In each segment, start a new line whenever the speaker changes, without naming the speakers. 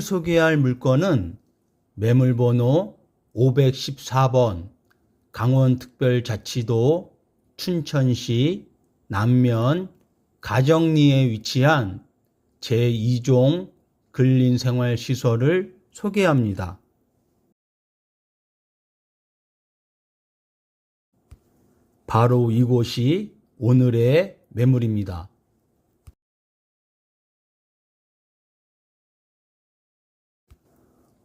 소개할 물건은 매물번호 514번 강원특별자치도 춘천시 남면 가정리에 위치한 제2종 근린생활시설을 소개합니다. 바로 이곳이 오늘의 매물입니다.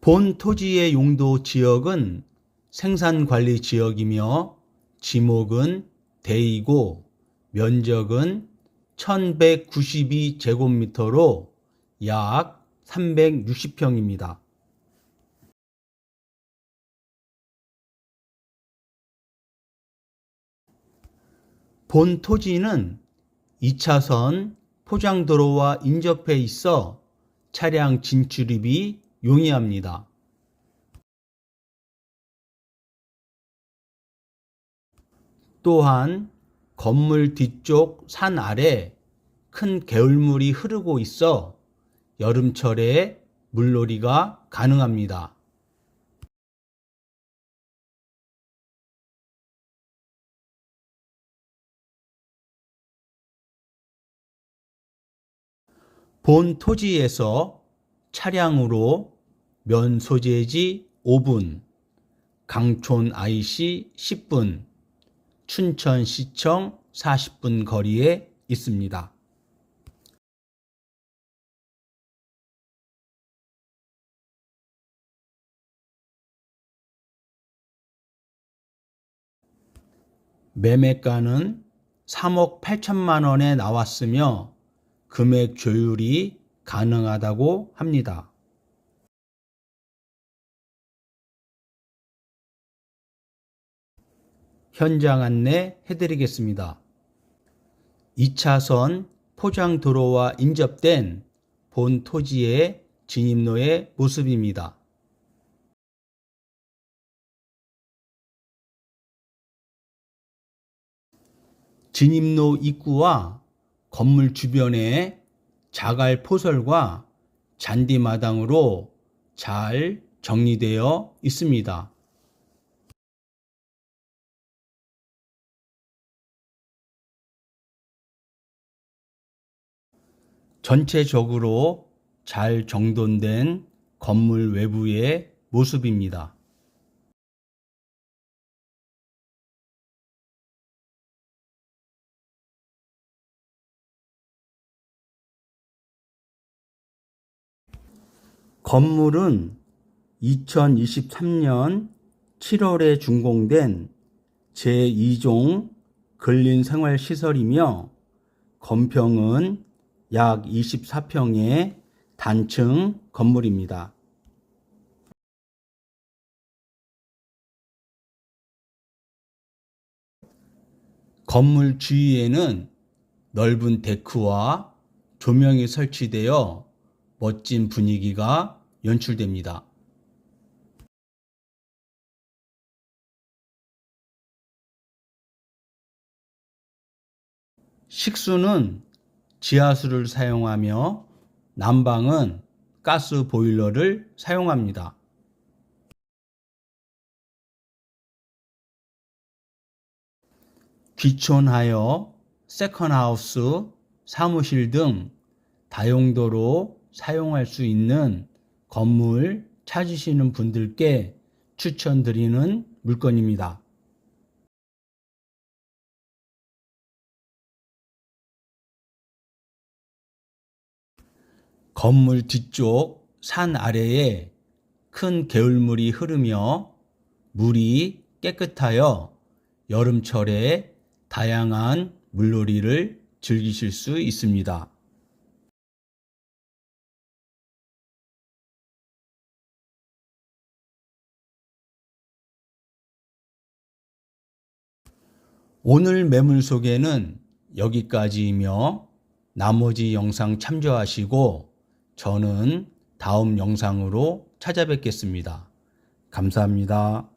본 토지의 용도 지역은 생산 관리 지역이며 지목은 대이고 면적은 1192제곱미터로 약 360평입니다. 본 토지는 2차선 포장도로와 인접해 있어 차량 진출입이 용이합니다. 또한 건물 뒤쪽 산 아래 큰 개울물이 흐르고 있어 여름철에 물놀이가 가능합니다. 본 토지에서 차량으로 면 소재지 5분, 강촌 IC 10분, 춘천시청 40분 거리에 있습니다. 매매가는 3억 8천만 원에 나왔으며 금액 조율이 가능하다고 합니다. 현장 안내 해드리겠습니다. 2차선 포장도로와 인접된 본 토지의 진입로의 모습입니다. 진입로 입구와 건물 주변에 자갈 포설과 잔디마당으로 잘 정리되어 있습니다. 전체적으로 잘 정돈된 건물 외부의 모습입니다. 건물은 2023년 7월에 준공된 제2종 근린생활시설이며 건평은 약 24평의 단층 건물입니다. 건물 주위에는 넓은 데크와 조명이 설치되어 멋진 분위기가 연출됩니다. 식수는 지하수를 사용하며 난방은 가스 보일러를 사용합니다. 귀촌하여 세컨하우스, 사무실 등 다용도로 사용할 수 있는 건물 찾으시는 분들께 추천드리는 물건입니다. 건물 뒤쪽 산 아래에 큰 개울물이 흐르며 물이 깨끗하여 여름철에 다양한 물놀이를 즐기실 수 있습니다. 오늘 매물 소개는 여기까지이며 나머지 영상 참조하시고 저는 다음 영상으로 찾아뵙겠습니다. 감사합니다.